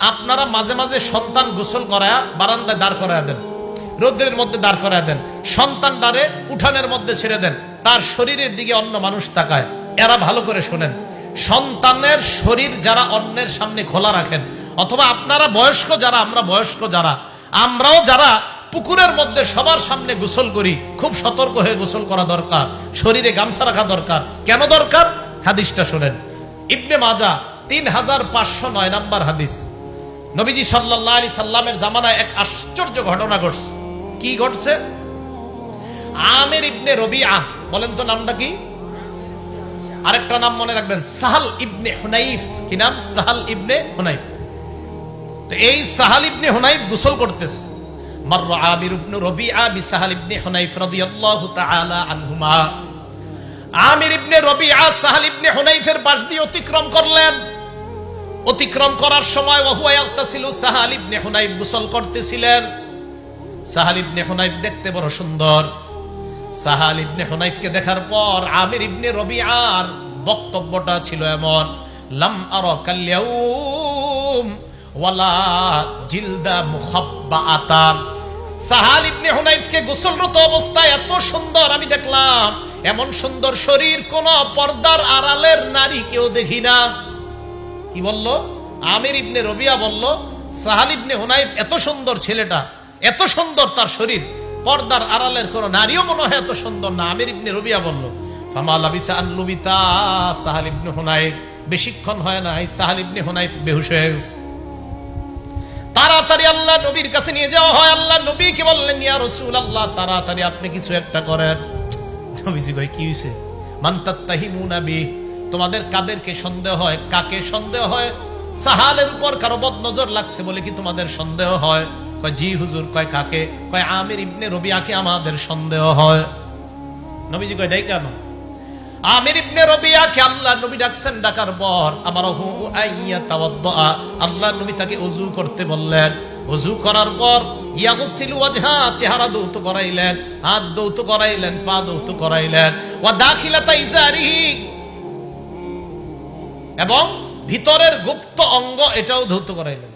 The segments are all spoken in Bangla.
আপনারা মাঝে মাঝে সন্তান গোসল করায়া বারান্দায় দাঁড় করায় দেন। রোদ্রের মধ্যে দাঁড় করায় দেন। সন্তান দাঁড়ে উঠানের মধ্যে ছেড়ে দেন। তার শরীরের দিকে অন্য মানুষ তাকায়। এরা ভালো করে শোনেন। সন্তানের শরীর যারা অন্যের সামনে খোলা রাখেন। অথবা আপনারা বয়স্ক যারা, আমরা বয়স্ক যারা, আমরাও যারা পুকুরের মধ্যে সবার সামনে গোসল করি, খুব সতর্ক হয়ে গোসল করা দরকার। শরীরে গামছা রাখা দরকার। কেন দরকার? হাদিসটা শোনেন। ইবনে মাজা তিন হাজার পাঁচশো নয় নাম্বার হাদিস। নবীজি সাল্লাহ আলি সাল্লামের জামানায় এক আশ্চর্য ঘটনা ঘটছে। কি ঘটছে? আমের ইবনে রবিআ বলেন তো নামটা কি? আরেকটা নাম মনে রাখবেন, সাহাল ইবনে হুনাইফ। কি নাম? সাহাল ইবনে হুনাইফ। তো এই সাহাল ইবনে হুনাইফ গোসল করতেছে। মার আমির ইবনে রবিআ বি সাহাল ইবনে হুনাইফ রাদিয়াল্লাহু তাআলা আনহুমা। আমির ইবনে রবিআ সাহাল ইবনে হুনাইফের পাশ দিয়ে অতিক্রম করলেন। অতিক্রম করার সময় ওহুয়া ইয়াগতাসিলু সাহাল ইবনে হুনাইফ গোসল করতেছিলেন। সাহাল ইবনে দেখতে বড় সুন্দর। সাহাল ইবনে হুনাইফকে দেখার পর আমির ইবনে রবিআর বক্তব্যটা ছিল এমন, লাম আরা কাল্যাউম ওয়ালা জিলদা মুখাব্বাআতান। সাহাল ইবনে হুনাইফকে গোসলরত অবস্থায় এত সুন্দর আমি দেখলাম, এমন সুন্দর শরীর কোন পর্দার আড়ালের নারী কেউ দেখি না। কি বলল? আমির ইবনে রবিয়া বলল, সাহাল ইবনে হুনাইফ, এত সুন্দর ছেলেটা, এত সুন্দর তার শরীর, পর্দার আড়ালের কোন নারীও মনে হয় এত সুন্দর না, আমির ইবনে রবিয়া বলল। ফামাল আবিসা আল্লুবিতা সাহাল ইবনে হুনাইফ, বেশিক্ষণ হয় না এই সাহাল ইবনে হুনাইফ বেহুশ হয়ে গেছে। তাড়াতাড়ি আল্লাহ নবীর কাছে নিয়ে যাওয়া হয়, আল্লাহ নবী কি বললেন, ইয়া রসুল আল্লাহ তাড়াতাড়ি আপনি কিছু একটা করেন। নবীজি কই কি হইছে? মান্তাত্তাহিমুনা বি তোমাদের কাদেরকে সন্দেহ হয়? কাকে সন্দেহ হয়? সাহালের উপর কারও বদ নজর লাগছে বলে কি তোমাদের সন্দেহ হয়? কয়, জি হুজুর, কয়, কাকে? কয়, আমির ইবনে রবিয়াকে আমাদের সন্দেহ হয়। নবীজি কয় ডাই কেন? আমির ইবনে রবিয়াকে আল্লাহ নবী ডাকছেন, ডাকার পর আমার হু আইয়া তাওয়াদ্দা আল্লাহ নবী তাকে ওযু করতে বললেন। ওযু করার পর ইয়াগসিলু ওয়াজহা, চেহারা দৌত করাইলেন, হাত দৌত করাইলেন, পা দৌত করাইলেন। ওয়া দাখিলাতা ইজারিহি এবং ভিতরের গুপ্ত অঙ্গ এটাও ধৌত করাইলেন।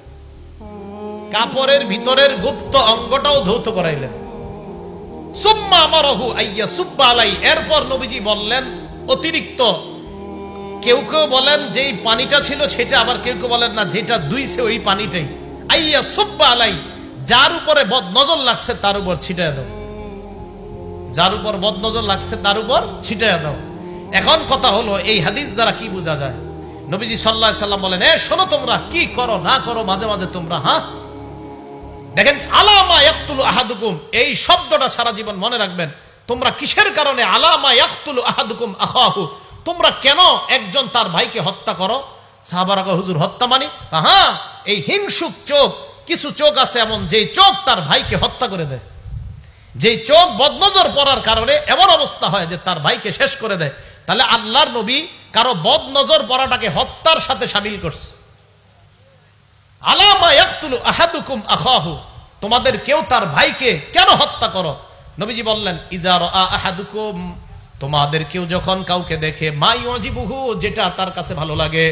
কাপড়ের ভিতরের গুপ্ত অঙ্গটাও ধৌত করাইলেন। সুম্মা আমারহু আইয়া সুব্বা আলাই। এরপর নবীজি বললেন, অতিরিক্ত। কেউ কেউ বলেন যে পানিটা ছিল সেটা আবার কেউ কেউ বলেন না, যেটা দুইছে ওই পানিটাই। আইয়া সুব্বা আলাই, যার উপরে বদ নজর লাগছে তার উপর ছিটায় দাও। যার উপর বদ নজর লাগছে তার উপর ছিটায় দাও। এখন কথা হলো, এই হাদিস দ্বারা কি বোঝা যায়? নবীজি সাল্লাহ সাল্লাম বলেন, এ, শোনো তোমরা, কি করো, না করো, মাঝে মাঝে তোমরা হ্যাঁ? দেখেন, আলামা ইয়াকতুলু আহাদুকুম এই শব্দটা সারা জীবন মনে রাখবেন, তোমরা কিসের কারণে, আলামা ইয়াকতুলু আহাদুকুম আখাহু তোমরা কেন একজন তার ভাইকে হত্যা করো? সাহাবারা হুজুর, হত্যা মানে? হ্যাঁ এই হিংসুক চোখ, কিছু চোখ আছে এমন, যেই চোখ তার ভাইকে হত্যা করে দেয়। যেই চোখ বদনজর পড়ার কারণে এমন অবস্থা হয় যে তার ভাইকে শেষ করে দেয়। তাহলে আল্লাহর নবী কারও বদনজর পড়াটাকে হত্যার সাথে সামিল করছে। তোমাদের কেউ তার ভাইকে কেন হত্যা করো? নবীজি বললেন ইজার আহাদুকুম তোমাদের কেউ যখন কাউকে দেখে মাই অজিবুহু যেটা তার কাছে ভালো লাগে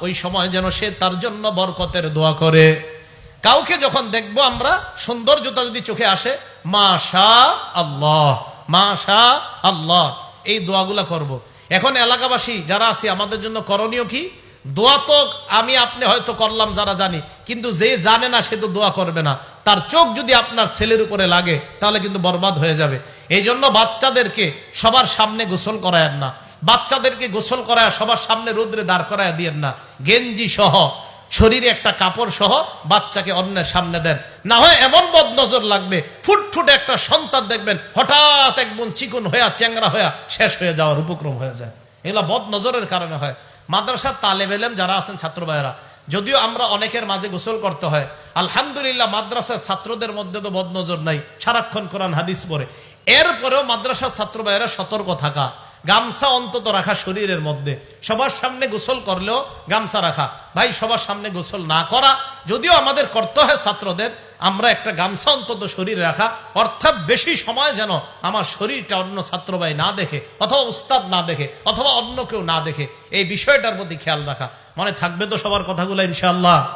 ওই সময় যেন সে তার জন্য বরকতের দোয়া করে। কাউকে যখন দেখব আমরা সৌন্দর্যতা যদি চোখে আসে, মাশা আল্লাহ মাশা আল্লাহ, এই দোয়াগুলা করব। এখন এলাকাবাসী যারা আছি, আমাদের জন্য করণীয় কি? দোয়া তো আমি আপনি হয়তো করলাম, যারা জানি, কিন্তু যে জানে না, সে তো দোয়া করবে না। তার চোখ যদি আপনার ছেলের উপরে লাগে, তাহলে কিন্তু বরবাদ হয়ে যাবে। এই জন্য বাচ্চাদেরকে সবার সামনে গোসল করায়েন না। বাচ্চাদেরকে গোসল করায় সবার সামনে রোদ্রে দাঁড় করায় দিয়েন না। গেঞ্জি সহ শরীরে একটা কাপড় সহ বাচ্চাকে অন্যের সামনে দেন। না হয় এমন বদ নজর লাগবে, ফুটফুটে একটা সন্তান দেখবেন, হঠাৎ একদম চিকন হয়ে চ্যাংরা হয়ে শেষ হয়ে যাওয়ার উপক্রম হয়ে যায়। এগুলা বদ নজরের কারণে হয়। মাদ্রাসার তালেব এলেম যারা আছেন ছাত্র ভাইয়েরা, যদিও আমরা অনেকের মাঝে গোসল করতে হয়, আলহামদুলিল্লাহ মাদ্রাসার ছাত্রদের মধ্যে তো বদ নজর নাই। সারাক্ষণ কোরআন, হাদিস পরে এরপরেও মাদ্রাসার ছাত্র ভাইয়েরা সতর্ক থাকা। গামছা অন্তত রাখা শরীরের মধ্যে। সবার সামনে গোসল করলেও গামছা রাখা। ভাই, সবার সামনে গোসল না করা, যদিও আমাদের করতে হয় ছাত্রদের, আমরা একটা গামছা অন্তত শরীরে রাখা, অর্থাৎ বেশি সময় যেন আমার শরীরটা অন্য ছাত্র ভাই না দেখে, অথবা উস্তাদ না দেখে, অথবা অন্য কেউ না দেখে, এই বিষয়টার প্রতি খেয়াল রাখা। মনে থাকবে তো সবার কথাগুলো, ইনশাআল্লাহ।